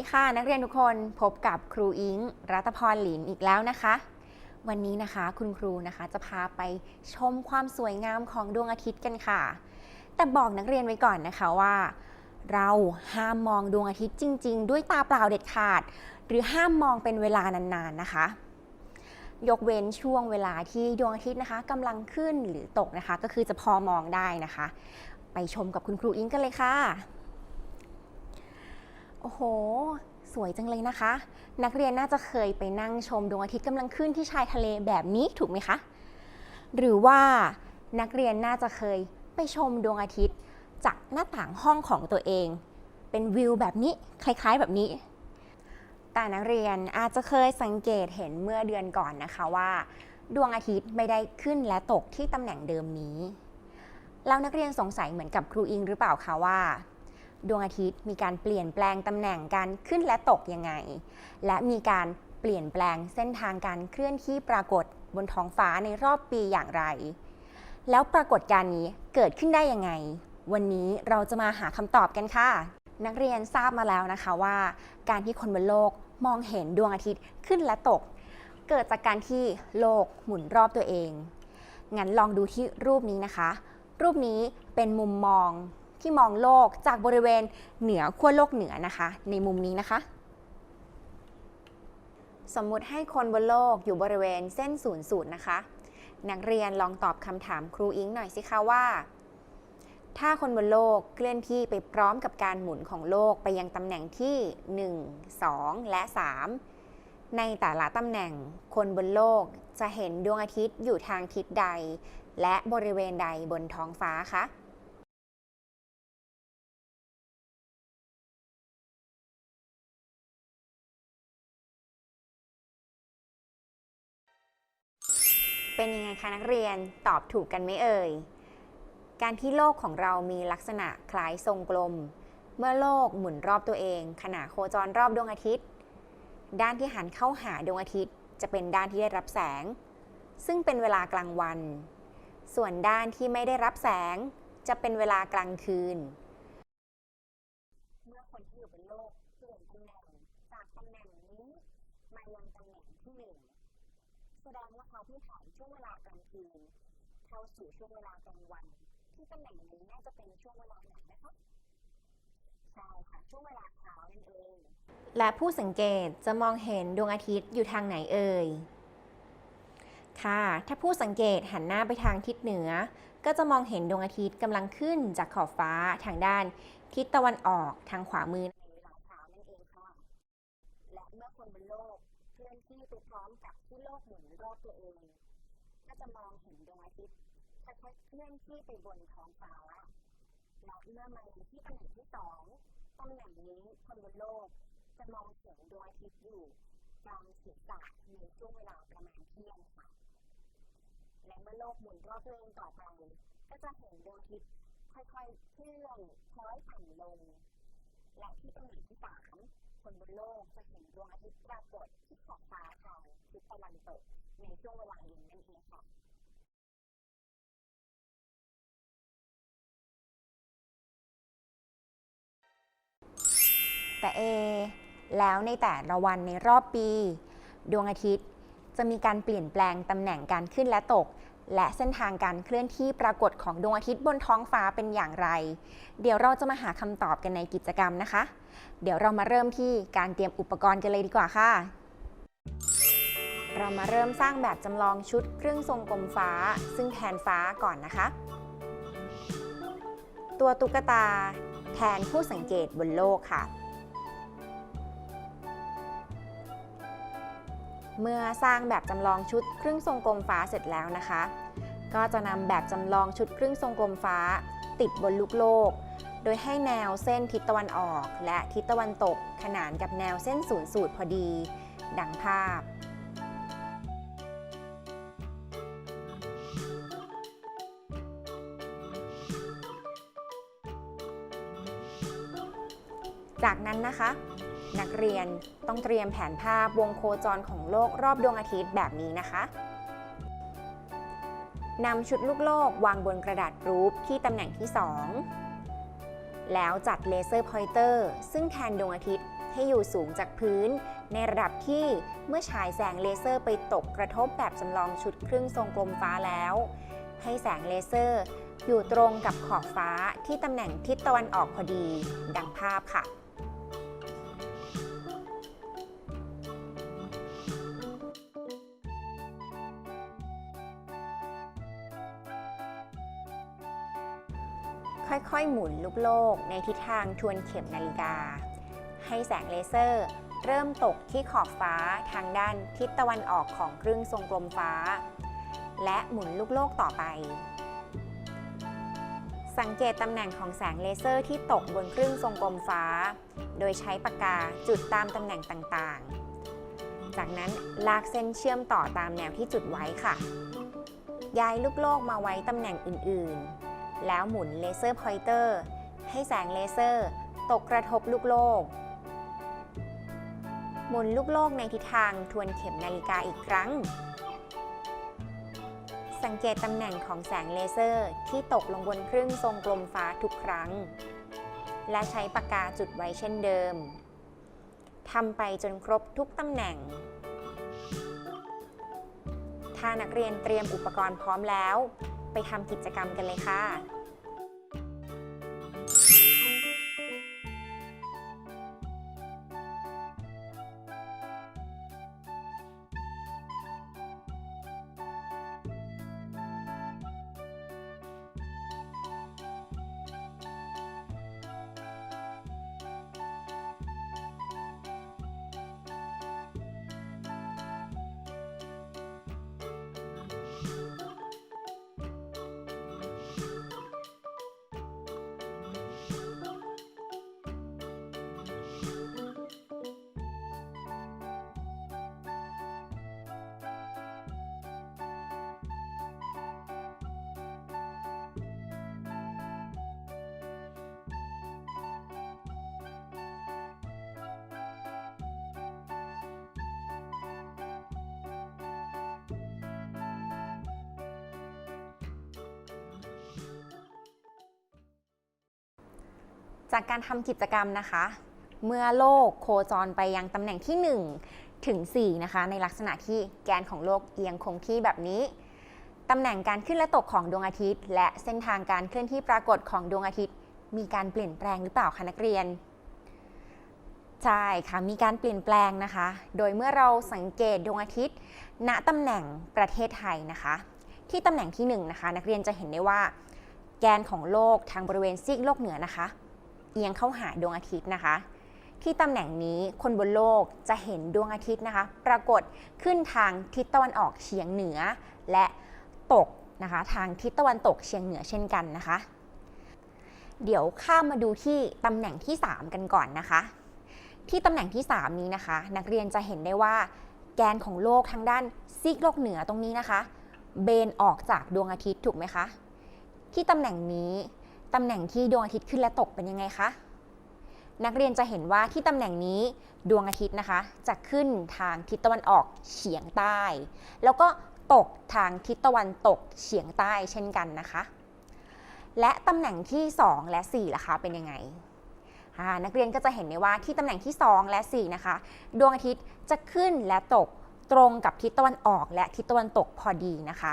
ดีค่ะ นักเรียนทุกคนพบกับครูอิงรัตพรหลินอีกแล้วนะคะ วันนี้นะคะคุณครูนะคะจะพาไปชมความสวยงามของดวงอาทิตย์กันค่ะ แต่บอกนักเรียนไว้ก่อนนะคะว่า เราห้ามมองดวงอาทิตย์จริง ๆ ด้วยตาเปล่าเด็ดขาด หรือห้ามมองเป็นเวลานานๆนะคะ ยกเว้นช่วงเวลาที่ดวงอาทิตย์นะคะกำลังขึ้นหรือตกนะคะ ก็คือจะพอมองได้นะคะ ไปชมกับคุณครูอิงกันเลยค่ะ โอ้โห สวยจังเลยนะคะ นักเรียนน่าจะเคยไปนั่งชมดวงอาทิตย์กำลังขึ้นที่ชายทะเลแบบนี้ถูกไหมคะ หรือว่านักเรียนน่าจะเคยไปชมดวงอาทิตย์ จากหน้าต่างห้องของตัวเอง เป็นวิวแบบนี้คล้ายๆแบบนี้ แต่นักเรียนอาจจะเคยสังเกตเห็นเมื่อเดือนก่อนนะคะว่า ดวงอาทิตย์ไม่ได้ขึ้นและตกที่ตำแหน่งเดิมนี้แล้วนักเรียนสงสัยเหมือนกับครูอิงหรือเปล่าคะว่า ดวงอาทิตย์มีการเปลี่ยนแปลงตำแหน่งการขึ้นและตกยังไง และมีการเปลี่ยนแปลงเส้นทางการเคลื่อนที่ปรากฏบนท้องฟ้าในรอบปีอย่างไร แล้วปรากฏการณ์นี้เกิดขึ้นได้ยังไง วันนี้เราจะมาหาคำตอบกันค่ะ นักเรียนทราบมาแล้วนะคะว่า การที่คนบนโลกมองเห็นดวงอาทิตย์ขึ้นและตก เกิดจากการที่โลกหมุนรอบตัวเอง งั้นลองดูที่รูปนี้นะคะ รูปนี้เป็นมุมมอง ที่มองโลกจากบริเวณเหนือขั้วโลกเหนือนะคะ ในมุมนี้นะคะ สมมุติให้คนบนโลกอยู่บริเวณเส้นศูนย์สูตรนะคะ นักเรียนลองตอบคำถามครูอิงหน่อยสิคะว่า ถ้าคนบนโลกเคลื่อนที่ไปพร้อมกับการหมุนของโลกไปยังตำแหน่งที่ 1 2 และ 3 ในแต่ละตำแหน่งคนบนโลกจะเห็นดวงอาทิตย์อยู่ทางทิศใด และบริเวณใดบนท้องฟ้าคะ เป็นยังไงคะนักเรียนตอบถูกกันไหมเอ่ย การที่โลกของเรามีลักษณะคล้ายทรงกลม เมื่อโลกหมุนรอบตัวเอง ขณะโคจรรอบดวงอาทิตย์ ด้านที่หันเข้าหาดวงอาทิตย์ จะเป็นด้านที่ได้รับแสง ซึ่งเป็นเวลากลางวัน ส่วนด้านที่ไม่ได้รับแสง จะเป็นเวลากลางคืน เมื่อคนที่อยู่บนโลกเปลี่ยนตำแหน่งจากตำแหน่งนี้มายังตำแหน่งที่หนึ่ง แสดงว่าเขาเพิ่งผ่านช่วงเวลากลางคืนเข้าสู่ช่วงเวลากลางวัน ที่ตำแหน่งนี้น่าจะเป็นช่วงเวลาไหนนะคะใช่ค่ะช่วงเวลาเช้านั่นเองและผู้สังเกตจะมองเห็นดวงอาทิตย์อยู่ทางไหนเอ่ยค่ะ ถ้าผู้สังเกตหันหน้าไปทางทิศเหนือ ก็จะมองเห็นดวงอาทิตย์กำลังขึ้นจากขอบฟ้าทางด้านทิศตะวันออกทางขวามือ โลกหมุนรอบตัวเอง ก็จะมองเห็นดวงอาทิตย์ค่อยๆเคลื่อนที่ไปบนท้องฟ้าและเมื่อมาถึงที่ตำแหน่งที่สองตำแหน่งนี้คนบนโลก จะมองเห็นดวงอาทิตย์อยู่กลางศีรษะในช่วงเวลาประมาณเที่ยงค่ะและเมื่อโลกหมุนรอบตัวเองต่อไป ก็จะเห็นดวงอาทิตย์ค่อยๆเคลื่อนคล้อยผ่านลง และที่ตำแหน่งที่สาม คนบนโลกจะเห็นดวงอาทิตย์ปรากฏที่ขอบฟ้าทางทิศตะวันตกในช่วงเวลานี้นั่นเองค่ะแต่เอ แล้วในแต่ละวันในรอบปี ดวงอาทิตย์จะมีการเปลี่ยนแปลงตำแหน่งการขึ้นและตก และเส้นทางการเคลื่อนที่ปรากฏของดวงอาทิตย์บนท้องฟ้าเป็นอย่างไร เดี๋ยวเราจะมาหาคำตอบกันในกิจกรรมนะคะ เดี๋ยวเรามาเริ่มที่การเตรียมอุปกรณ์กันเลยดีกว่าค่ะ เรามาเริ่มสร้างแบบจำลองชุดเครื่องทรงกลมฟ้า ซึ่งแทนฟ้าก่อนนะคะ ตัวตุ๊กตา แทนผู้สังเกตบนโลกค่ะ เมื่อสร้างแบบจำลองชุดครึ่งทรงกลมฟ้าเสร็จแล้วนะคะ ก็จะนำแบบจำลองชุดครึ่งทรงกลมฟ้า ติดบนลูกโลก โดยให้แนวเส้นทิศตะวันออก และทิศตะวันตก ขนานกับแนวเส้นศูนย์สูตรพอดี ดังภาพจากนั้นนะคะ นักเรียนต้องเตรียมแผนภาพวงโคจรของโลกรอบดวงอาทิตย์แบบนี้นะคะนำชุดลูกโลกวางบนกระดาษรูปที่ตำแหน่งที่ 2 แล้วจัดเลเซอร์พอยเตอร์ซึ่งแทนดวงอาทิตย์ให้อยู่สูงจากพื้น ในระดับที่เมื่อฉายแสงเลเซอร์ไปตกกระทบแบบจำลองชุดครึ่งทรงกลมฟ้าแล้ว ให้แสงเลเซอร์อยู่ตรงกับขอบฟ้าที่ตำแหน่งทิศตะวันออกพอดี ดังภาพค่ะ ค่อยๆ หมุนลูกโลกในทิศทางทวนเข็มนาฬิกา ให้แสงเลเซอร์ เริ่มตกที่ขอบฟ้าทางด้านทิศตะวันออกของครึ่งทรงกลมฟ้า และหมุนลูกโลกต่อไป สังเกตตำแหน่งของแสงเลเซอร์ที่ตกบนครึ่งทรงกลมฟ้า โดยใช้ปากกาจุดตามตำแหน่งต่างๆ จากนั้นลากเส้นเชื่อมต่อตามแนวที่จุดไว้ค่ะ ย้ายลูกโลกมาไว้ตำแหน่งอื่นๆ แล้วหมุนเลเซอร์พอยเตอร์ให้แสงเลเซอร์ ตกกระทบลูกโลก หมุนลูกโลกในทิศทางทวนเข็มนาฬิกาอีกครั้ง สังเกตตำแหน่งของแสงเลเซอร์ที่ตกลงบนครึ่งทรงกลมฟ้าทุกครั้ง และใช้ปากกาจุดไว้เช่นเดิมทำไปจนครบทุกตำแหน่ง ถ้านักเรียนเตรียมอุปกรณ์พร้อมแล้ว ไปทำกิจกรรมกันเลยค่ะ จากการทำกิจกรรมนะคะ เมื่อโลกโคจรไปยังตำแหน่งที่ 1 ถึง 4 นะคะ ในลักษณะที่แกนของโลกเอียงคงที่แบบนี้ตำแหน่งการขึ้นและตกของดวงอาทิตย์ และเส้นทางการเคลื่อนที่ปรากฏของดวงอาทิตย์ มีการเปลี่ยนแปลงหรือเปล่าคะนักเรียนใช่ค่ะมีการเปลี่ยนแปลงนะคะ โดยเมื่อเราสังเกตดวงอาทิตย์ ณตำแหน่งประเทศไทยนะคะ ที่ตำแหน่งที่1นงนะคะ นักเรียนจะเห็นได้ว่า แกนของโลกทางบริเวณซีกโลกเหนือนะคะ เอียงเข้าหาดวงอาทิตย์นะคะ ที่ตำแหน่งนี้คนบนโลกจะเห็นดวงอาทิตย์นะคะ ปรากฏขึ้นทางทิศตะวันออกเฉียงเหนือ และตกนะคะทางทิศตะวันตกเฉียงเหนือเช่นกันนะคะ เดี๋ยวข้ามมาดูที่ตำแหน่งที่ 3 กันก่อนนะคะ ที่ตำแหน่งที่ 3 นี้นะคะ นักเรียนจะเห็นได้ว่า แกนของโลกทางด้านซีกโลกเหนือตรงนี้นะคะ เบนออกจากดวงอาทิตย์ถูกไหมคะ ที่ตำแหน่งนี้ ตำแหน่งที่ดวงอาทิตย์ขึ้นและตกเป็นยังไงคะ นักเรียนจะเห็นว่าที่ตำแหน่งนี้ดวงอาทิตย์นะคะ จะขึ้นทางทิศตะวันออกเฉียงใต้ แล้วก็ตกทางทิศตะวันตกเฉียงใต้เช่นกันนะคะ และตำแหน่งที่ 2 และ 4 ล่ะคะ เป็นยังไง นักเรียนก็จะเห็นได้ว่าที่ตำแหน่งที่ 2 และ 4 นะคะ ดวงอาทิตย์จะขึ้นและตกตรงกับทิศตะวันออก และทิศตะวันตกพอดีนะคะ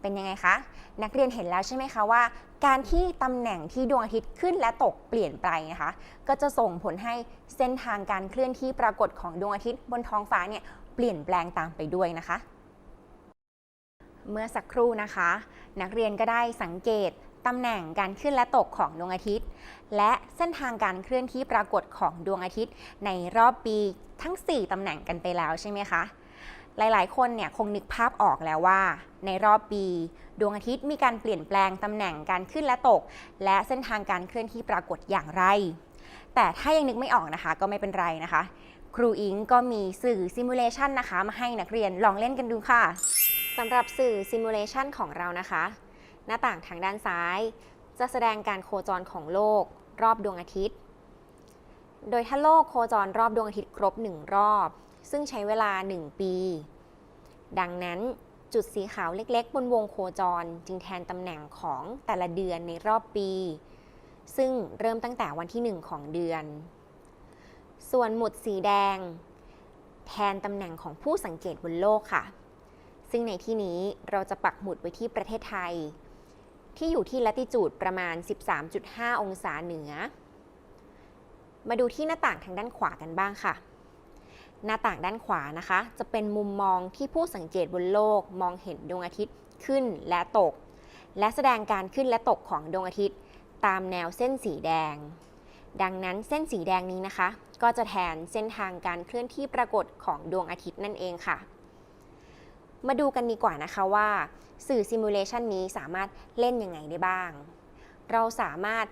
เป็นยังไงคะ นักเรียนเห็นแล้วใช่ไหมคะว่า การที่ตำแหน่งที่ดวงอาทิตย์ขึ้นและตกเปลี่ยนไปนะคะ ก็จะส่งผลให้เส้นทางการเคลื่อนที่ปรากฏของดวงอาทิตย์บนท้องฟ้าเนี่ยเปลี่ยนแปลงตามไปด้วยนะคะ เมื่อสักครู่นะคะ นักเรียนก็ได้สังเกตตำแหน่งการขึ้นและตกของดวงอาทิตย์ และเส้นทางการเคลื่อนที่ปรากฏของดวงอาทิตย์ ในรอบปีทั้ง 4ตำแหน่งกันไปแล้วใช่ไหมคะ หลายๆ คนเนี่ยคงนึกภาพออกแล้วว่า ในรอบปี ดวงอาทิตย์มีการเปลี่ยนแปลงตำแหน่งการขึ้นและตก และเส้นทางการเคลื่อนที่ปรากฏอย่างไร แต่ถ้ายังนึกไม่ออกนะคะก็ไม่เป็นไรนะคะ ครูอิงก็มีสื่อซิมูเลชันนะคะมาให้นักเรียนลองเล่นกันดูค่ะสำหรับสื่อซิมูเลชันของเรานะคะ หน้าต่างทางด้านซ้าย จะแสดงการโคจรของโลก รอบดวงอาทิตย์ โดยถ้าโลกโคจรรอบดวงอาทิตย์ครบ 1 รอบ ซึ่งใช้เวลา 1 ปี ดังนั้นจุดสีขาวเล็กๆ บนวงโคจรจึงแทนตำแหน่งของแต่ละเดือนในรอบปี ซึ่งเริ่มตั้งแต่วันที่ 1 ของเดือน ส่วนหมุดสีแดง แทนตำแหน่งของผู้สังเกตบนโลกค่ะ ซึ่งในที่นี้เราจะปักหมุดไว้ที่ประเทศไทย ที่อยู่ที่ลัติจูดประมาณ 13.5 องศาเหนือ มาดูที่หน้าต่างทางด้านขวากันบ้างค่ะ หน้าต่างด้านขวานะคะ จะเป็นมุมมองที่ผู้สังเกตบนโลกมองเห็นดวงอาทิตย์ขึ้นและตก และแสดงการขึ้นและตกของดวงอาทิตย์ ตามแนวเส้นสีแดง ดังนั้นเส้นสีแดงนี้นะคะ ก็จะแทนเส้นทางการเคลื่อนที่ปรากฏของดวงอาทิตย์นั่นเองค่ะ มาดูกันดีกว่านะคะว่าสื่อซิมูเลชันนี้สามารถเล่นยังไงได้บ้าง เราสามารถ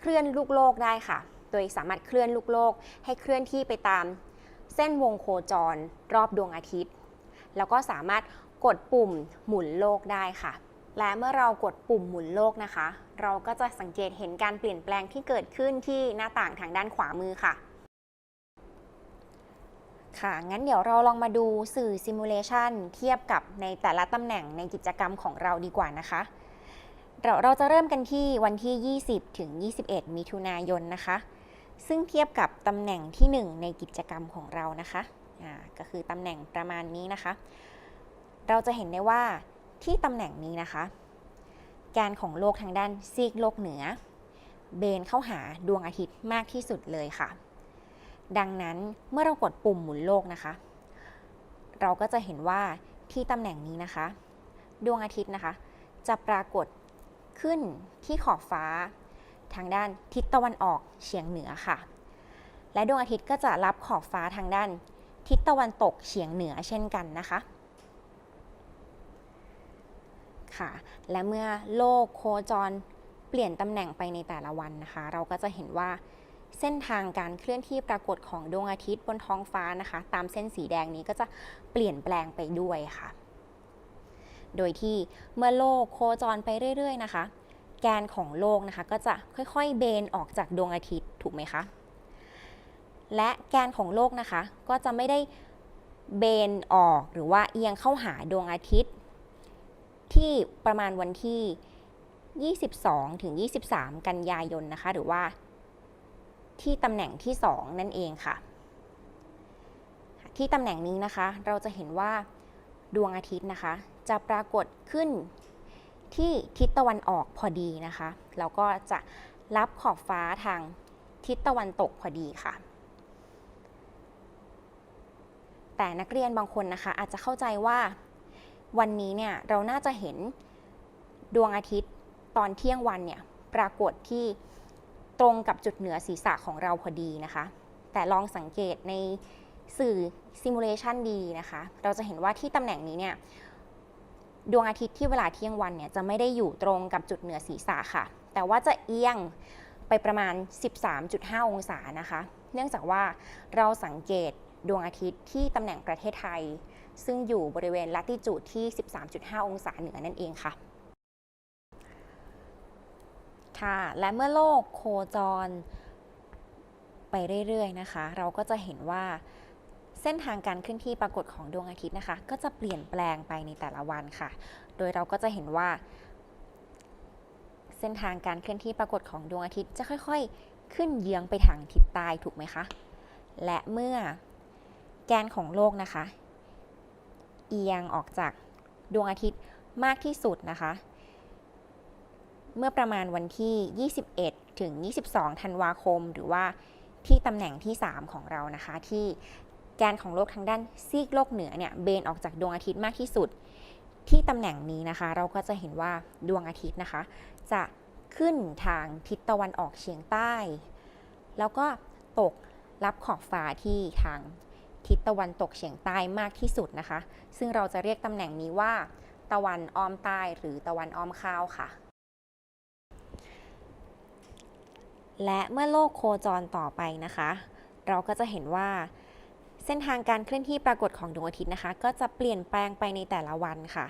เคลื่อนลูกโลกได้ค่ะ โดยสามารถเคลื่อนลูกโลก ให้เคลื่อนที่ไปตาม เส้นวงโคจรรอบดวงอาทิตย์ แล้วก็สามารถกดปุ่มหมุนโลกได้ค่ะ และเมื่อเรากดปุ่มหมุนโลกนะคะ เราก็จะสังเกตเห็นการเปลี่ยนแปลงที่เกิดขึ้นที่หน้าต่างทางด้านขวามือค่ะค่ะ งั้นเดี๋ยวเราลองมาดูสื่อซิมูเลชันเทียบกับในแต่ละตำแหน่งในกิจกรรมของเราดีกว่านะคะ เราเราจะเริ่มกันที่วันที่ 20 ถึง 21 มิถุนายนนะคะ ซึ่งเทียบกับตำแหน่งที่ 1 ในกิจกรรมของเรานะคะก็คือตำแหน่งประมาณนี้นะคะ เราจะเห็นได้ว่าที่ตำแหน่งนี้นะคะ แกนของโลกทางด้านซีกโลกเหนือ เบนเข้าหาดวงอาทิตย์มากที่สุดเลยค่ะ ดังนั้นเมื่อเรากดปุ่มหมุนโลกนะคะ เราก็จะเห็นว่าที่ตำแหน่งนี้นะคะ ดวงอาทิตย์นะคะ จะปรากฏขึ้นที่ขอบฟ้า ทางด้านทิศตะวันออกเฉียงเหนือค่ะ และดวงอาทิตย์ก็จะรับขอบฟ้าทางด้าน ทิศตะวันตกเฉียงเหนือเช่นกันนะคะค่ะ และเมื่อโลกโคจรเปลี่ยนตำแหน่งไปในแต่ละวันนะคะ เราก็จะเห็นว่าเส้นทางการเคลื่อนที่ปรากฏของดวงอาทิตย์บนท้องฟ้านะคะ ตามเส้นสีแดงนี้ก็จะเปลี่ยนแปลงไปด้วยค่ะ โดยที่เมื่อโลกโคจรไปเรื่อย ๆ นะคะ กนของโลกนะคะ ก็จะค่อยๆเบนออกจากดวงอาทิตย์ถูกไหมคะ และแกนของโลกนะคะ ก็จะไม่ได้เบนออกหรือว่าเอียงเข้าหาดวงอาทิตย์ ที่ประมาณวันที่ 22 ถึง 23 กันยายนนะคะ หรือว่าที่ตำแหน่งที่ 2 นั่นเองค่ะ ที่ตำแหน่งนี้นะคะ เราจะเห็นว่าดวงอาทิตย์นะคะ จะปรากฏขึ้น ที่ทิศตะวันออกพอดีนะคะ แล้วก็จะรับขอบฟ้าทางทิศตะวันตกพอดีค่ะ แต่นักเรียนบางคนนะคะ อาจจะเข้าใจว่าวันนี้เนี่ยเราน่าจะเห็นดวงอาทิตย์ตอนเที่ยงวันเนี่ยปรากฏที่ตรงกับจุดเหนือศีรษะของเราพอดีนะคะ แต่ลองสังเกตในสื่อซิมูเลชันดีนะคะ เราจะเห็นว่าที่ตำแหน่งนี้เนี่ย ดวงอาทิตย์ที่เวลาเที่ยงวันเนี่ยจะไม่ได้อยู่ตรงกับจุดเหนือศีรษะค่ะ แต่ว่าจะเอียงไปประมาณ 13.5 องศานะคะ เนื่องจากว่าเราสังเกตดวงอาทิตย์ที่ตำแหน่งประเทศไทย ซึ่งอยู่บริเวณลัติจูดที่ 13.5 องศาเหนือนั่นเองค่ะค่ะและเมื่อโลกโคจรไปเรื่อยๆนะคะ เราก็จะเห็นว่า ส้นทางการเคลื่อนที่ปรากฏของดวงอาทิตย์นะคะ ก็จะเปลี่ยนแปลงไปในแต่ละวันค่ะ โดยเราก็จะเห็นว่า เส้นทางการเคลื่อนที่ปรากฏของดวงอาทิตย์จะค่อยๆ ขึ้นเยื้องไปทางทิศใต้ถูกไหมคะ และเมื่อแกนของโลกนะคะ เอียงออกจากดวงอาทิตย์มากที่สุดนะคะ เมื่อประมาณวันที่ 21 ถึง 22 ธันวาคม หรือว่าที่ตำแหน่งที่ 3 ของเรานะคะ ที่ แกนของโลกทางด้านซีกโลกเหนือเนี่ยเบนออกจากดวงอาทิตย์มากที่สุด ที่ตำแหน่งนี้นะคะ เราก็จะเห็นว่าดวงอาทิตย์นะคะ จะขึ้นทางทิศตะวันออกเฉียงใต้ แล้วก็ตกรับขอบฟ้าที่ทางทิศตะวันตกเฉียงใต้มากที่สุดนะคะ ซึ่งเราจะเรียกตำแหน่งนี้ว่า ตะวันอ้อมใต้หรือตะวันอ้อมข้าวค่ะ และเมื่อโลกโคจรต่อไปนะคะ เราก็จะเห็นว่า เส้นทางการเคลื่อนที่ปรากฏของดวงอาทิตย์นะคะ ก็จะเปลี่ยนแปลงไปในแต่ละวันค่ะ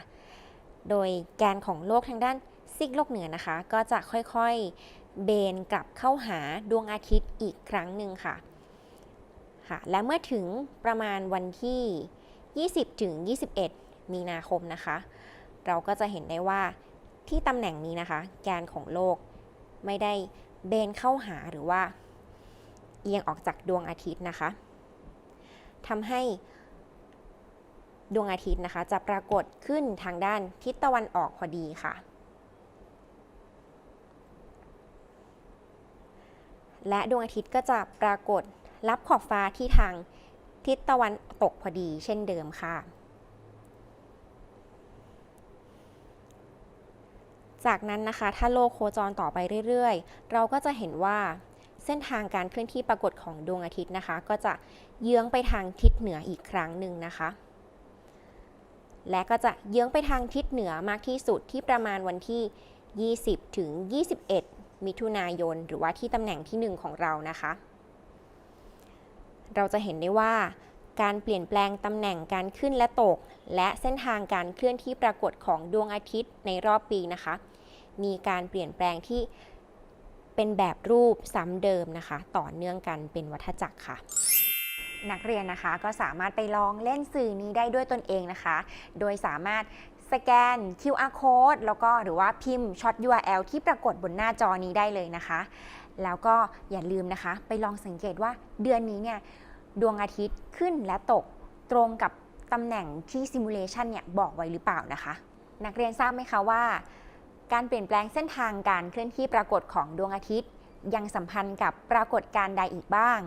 โดยแกนของโลกทางด้านซีกโลกเหนือนะคะ ก็จะค่อยๆเบนกลับเข้าหาดวงอาทิตย์อีกครั้งหนึ่งค่ะค่ะ และเมื่อถึงประมาณวันที่ 20ถึง21 มีนาคมนะคะ เราก็จะเห็นได้ว่าที่ตำแหน่งนี้นะคะ แกนของโลกไม่ได้เบนเข้าหาหรือว่าเอียงออกจากดวงอาทิตย์นะคะ ทำให้ดวงอาทิตย์นะคะ จะปรากฏขึ้นทางด้านทิศตะวันออกพอดีค่ะ และดวงอาทิตย์ก็จะปรากฏรับขอบฟ้าที่ทางทิศตะวันตกพอดีเช่นเดิมค่ะ จากนั้นนะคะ ถ้าโลกโคจรต่อไปเรื่อย ๆ เราก็จะเห็นว่า เส้นทางการเคลื่อนที่ปรากฏของดวงอาทิตย์นะคะ ก็จะเยื้องไปทางทิศเหนืออีกครั้งหนึ่งนะคะ และก็จะเยื้องไปทางทิศเหนือมากที่สุดที่ประมาณวันที่ 20 ถึง 21 มิถุนายน หรือว่าที่ตำแหน่งที่ 1 ของเรานะคะ เราจะเห็นได้ว่าการเปลี่ยนแปลงตำแหน่งการขึ้นและตก และเส้นทางการเคลื่อนที่ปรากฏของดวงอาทิตย์ในรอบปีนะคะ มีการเปลี่ยนแปลงที่ เป็นแบบรูปซ้ำเดิมนะคะ ต่อเนื่องกันเป็นวัฏจักรค่ะนักเรียนนะคะก็สามารถไปลองเล่นสื่อนี้ได้ด้วยตนเองนะคะ โดยสามารถสแกน QR code แล้วก็หรือว่าพิมพ์ช็อต URL ที่ปรากฏบนหน้าจอนี้ได้เลยนะคะ แล้วก็อย่าลืมนะคะ ไปลองสังเกตว่าเดือนนี้เนี่ยดวงอาทิตย์ขึ้นและตกตรงกับตำแหน่งที่ซิมูเลชันเนี่ยบอกไว้หรือเปล่านะคะ นักเรียนทราบไหมคะว่า การเปลี่ยนแปลงเส้นทางการเคลื่อนที่ปรากฏของดวงอาทิตย์ ยังสัมพันธ์กับปรากฏการใดอีกบ้าง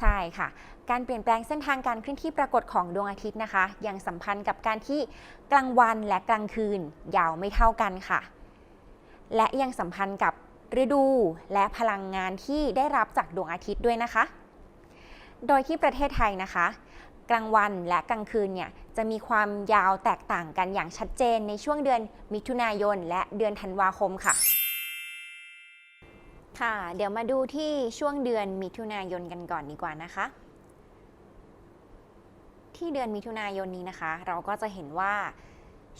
ใช่ค่ะ การเปลี่ยนแปลงเส้นทางการเคลื่อนที่ปรากฏของดวงอาทิตย์นะคะ ยังสัมพันธ์กับการที่กลางวันและกลางคืน ยาวไม่เท่ากันค่ะ และยังสัมพันธ์กับฤดูและพลังงานที่ได้รับจากดวงอาทิตย์ด้วยนะคะ โดยที่ประเทศไทยนะคะ กลางวันและกลางคืนเนี่ย จะมีความยาวแตกต่างกันอย่างชัดเจนในช่วงเดือนมิถุนายน และเดือนธันวาคมค่ะ ค่ะ เดี๋ยวมาดูที่ช่วงเดือนมิถุนายนกันก่อนดีกว่านะคะ ที่เดือนมิถุนายนนี้นะคะ เราก็จะเห็นว่า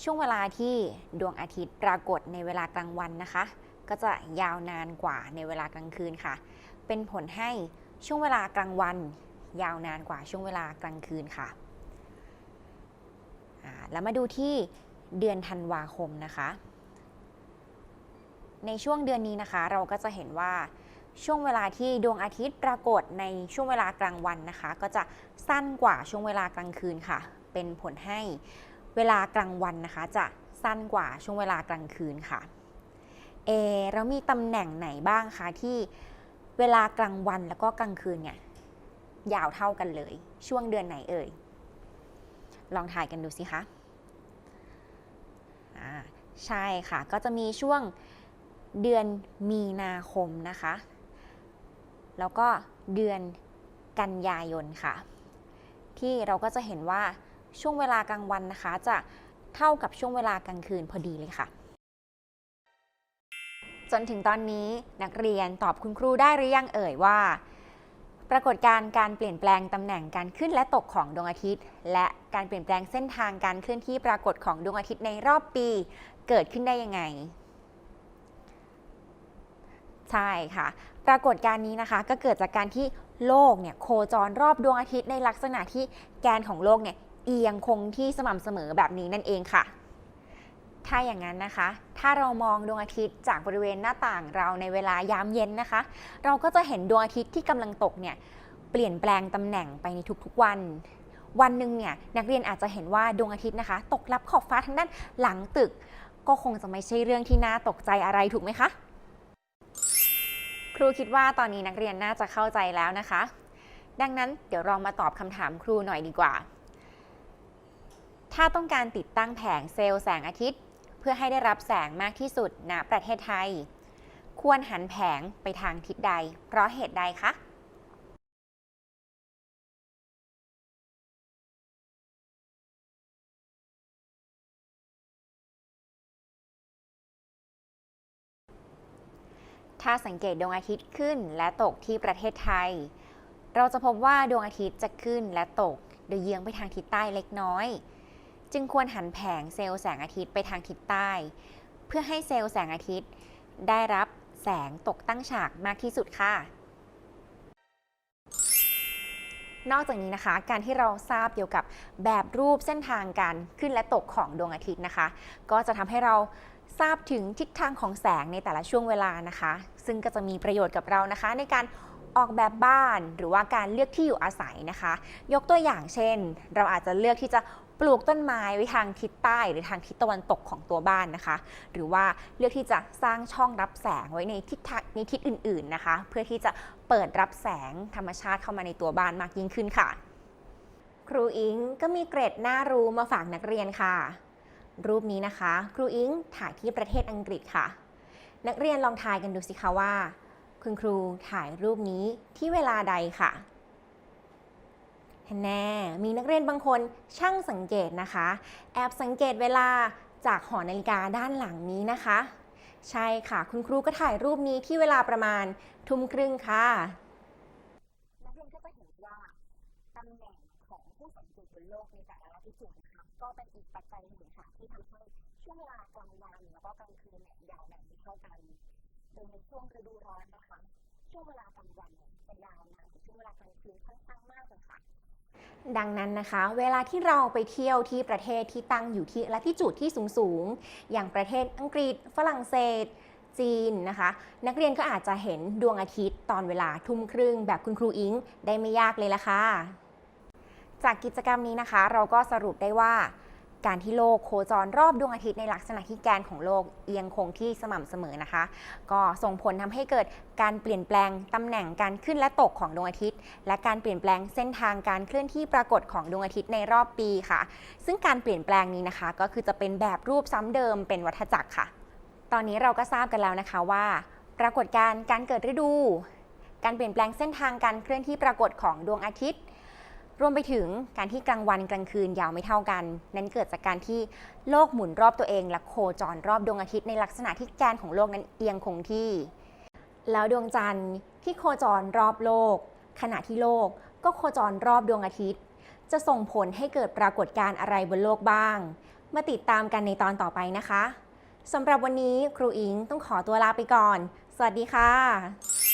ช่วงเวลาที่ดวงอาทิตย์ปรากฏในเวลากลางวันนะคะ ก็จะยาวนานกว่าในเวลากลางคืนค่ะ เป็นผลให้ช่วงเวลากลางวัน ยาวนานกว่าช่วงเวลากลางคืนค่ะ แล้วมาดูที่เดือนธันวาคมนะคะ ในช่วงเดือนนี้นะคะ เราก็จะเห็นว่าช่วงเวลาที่ดวงอาทิตย์ปรากฏในช่วงเวลากลางวันนะคะ ก็จะสั้นกว่าช่วงเวลากลางคืนค่ะ เป็นผลให้เวลากลางวันนะคะ จะสั้นกว่าช่วงเวลากลางคืนค่ะเอเรามีตำแหน่งไหนบ้างคะที่เวลากลางวันแล้วก็กลางคืนเนี่ยยาวเท่ากันเลย ช่วงเดือนไหนเอ่ย ลองถ่ายกันดูสิคะใช่ค่ะ ก็จะมีช่วงเดือนมีนาคมนะคะ แล้วก็เดือนกันยายนค่ะ ที่เราก็จะเห็นว่าช่วงเวลากลางวันนะคะ จะเท่ากับช่วงเวลากลางคืนพอดีเลยค่ะ จนถึงตอนนี้นักเรียนตอบคุณครูได้หรือยังเอ่ยว่า ปรากฏการณ์การเปลี่ยนแปลงตำแหน่งการขึ้นและตกของดวงอาทิตย์ และการเปลี่ยนแปลงเส้นทางการเคลื่อนที่ปรากฏของดวงอาทิตย์ในรอบปีเกิดขึ้นได้ยังไง ใช่ค่ะ ปรากฏการณ์นี้นะคะก็เกิดจากการที่โลกเนี่ยโคจรรอบดวงอาทิตย์ในลักษณะที่แกนของโลกเนี่ยเอียงคงที่สม่ำเสมอแบบนี้นั่นเองค่ะ ถ้าอย่างนั้นนะคะ ถ้าเรามองดวงอาทิตย์จากบริเวณหน้าต่างเราในเวลายามเย็นนะคะ เราก็จะเห็นดวงอาทิตย์ที่กำลังตกเนี่ยเปลี่ยนแปลงตำแหน่งไปในทุกๆวัน วันหนึ่งเนี่ยนักเรียนอาจจะเห็นว่าดวงอาทิตย์นะคะ ตกลับขอบฟ้าทางด้านหลังตึก ก็คงจะไม่ใช่เรื่องที่น่าตกใจอะไรถูกไหมคะ ครูคิดว่าตอนนี้นักเรียนน่าจะเข้าใจแล้วนะคะ ดังนั้นเดี๋ยวเรามาตอบคำถามครูหน่อยดีกว่า ถ้าต้องการติดตั้งแผงเซลล์แสงอาทิตย์ พื่อให้ได้รับแสงมากที่สุดณประเทศไทย ควรหันแผงไปทางทิศใด เพราะเหตุใดคะถ้าสังเกตดวงอาทิตย์ขึ้นและตกที่ประเทศไทย เราจะพบว่าดวงอาทิตย์จะขึ้นและตกโดยเยื้องไปทางทิศใต้เล็กน้อย จึงควรหันแผงเซลล์แสงอาทิตย์ไปทางทิศใต้ เพื่อให้เซลล์แสงอาทิตย์ ได้รับแสงตกตั้งฉากมากที่สุดค่ะ นอกจากนี้นะคะ การที่เราทราบเกี่ยวกับแบบรูปเส้นทางการขึ้นและตกของดวงอาทิตย์นะคะ ก็จะทำให้เราทราบถึงทิศทางของแสงในแต่ละช่วงเวลานะคะ ซึ่งก็จะมีประโยชน์กับเรานะคะ ในการออกแบบบ้านหรือว่าการเลือกที่อยู่อาศัยนะคะ ยกตัวอย่างเช่น เราอาจจะเลือกที่จะ ปลูกต้นไม้ไว้ทางทิศใต้หรือทางทิศตะวันตกของตัวบ้านนะคะ หรือว่าเลือกที่จะสร้างช่องรับแสงไว้ในทิศทางในทิศอื่น ๆนะคะ เพื่อที่จะเปิดรับแสงธรรมชาติเข้ามาในตัวบ้านมากยิ่งขึ้นค่ะ ครูอิงก็มีเกรดน่ารู้มาฝากนักเรียนค่ะ รูปนี้นะคะ ครูอิงถ่ายที่ประเทศอังกฤษค่ะ นักเรียนลองทายกันดูสิคะว่า คุณครูถ่ายรูปนี้ที่เวลาใดค่ะ แน่ มีนักเรียนบางคนช่างสังเกตนะคะ แอบสังเกตเวลาจากหอนาฬิกาด้านหลังนี้นะคะ ใช่ค่ะ คุณครูก็ถ่ายรูปนี้ที่เวลาประมาณทุ่มครึ่งค่ะ นักเรียนก็จะเห็นว่าตำแหน่งของผู้สังเกตบนโลกในแต่ละลัติจูดนะคะก็เป็นอีกปัจจัยหนึ่งค่ะที่ทำให้ช่วงเวลากลางวันแล้วก็กลางคืนเนี่ยยาวแบบไม่เท่ากันโดยในช่วงฤดูร้อนนะคะช่วงเวลากลางวันเนี่ยจะยาวนานกว่าช่วงเวลากลางคืนค่อนข้างมากเลยค่ะ ดังนั้นนะคะ เวลาที่เราไปเที่ยวที่ประเทศที่ตั้งอยู่ที่ละที่จุดที่สูงๆ อย่างประเทศอังกฤษ ฝรั่งเศส จีนนะคะ นักเรียนก็อาจจะเห็นดวงอาทิตย์ตอนเวลาทุ่มครึ่ง แบบคุณครูอิงได้ไม่ยากเลยละค่ะ จากกิจกรรมนี้นะคะ เราก็สรุปได้ว่า การที่โลกโคจรรอบดวงอาทิตย์ในลักษณะที่แกนของโลกเอียงคงที่สม่ำเสมอนะคะ ก็ส่งผลทำให้เกิดการเปลี่ยนแปลงตำแหน่งการขึ้นและตกของดวงอาทิตย์ และการเปลี่ยนแปลงเส้นทางการเคลื่อนที่ปรากฏของดวงอาทิตย์ในรอบปีค่ะ ซึ่งการเปลี่ยนแปลงนี้นะคะ ก็คือจะเป็นแบบรูปซ้ำเดิมเป็นวัฏจักรค่ะ ตอนนี้เราก็ทราบกันแล้วนะคะว่า ปรากฏการณ์การเกิดฤดู การเปลี่ยนแปลงเส้นทางการเคลื่อนที่ปรากฏของดวงอาทิตย์ รวมไปถึงการที่กลางวันกลางคืนยาวไม่เท่ากัน นั้นเกิดจากการที่โลกหมุนรอบตัวเอง และโคจรรอบดวงอาทิตย์ในลักษณะที่แกนของโลกนั้นเอียงคงที่ แล้วดวงจันทร์ที่โคจรรอบโลก ขณะที่โลกก็โคจรรอบดวงอาทิตย์ จะส่งผลให้เกิดปรากฏการณ์อะไรบนโลกบ้าง มาติดตามกันในตอนต่อไปนะคะสำหรับวันนี้ครูอิงต้องขอตัวลาไปก่อน สวัสดีค่ะ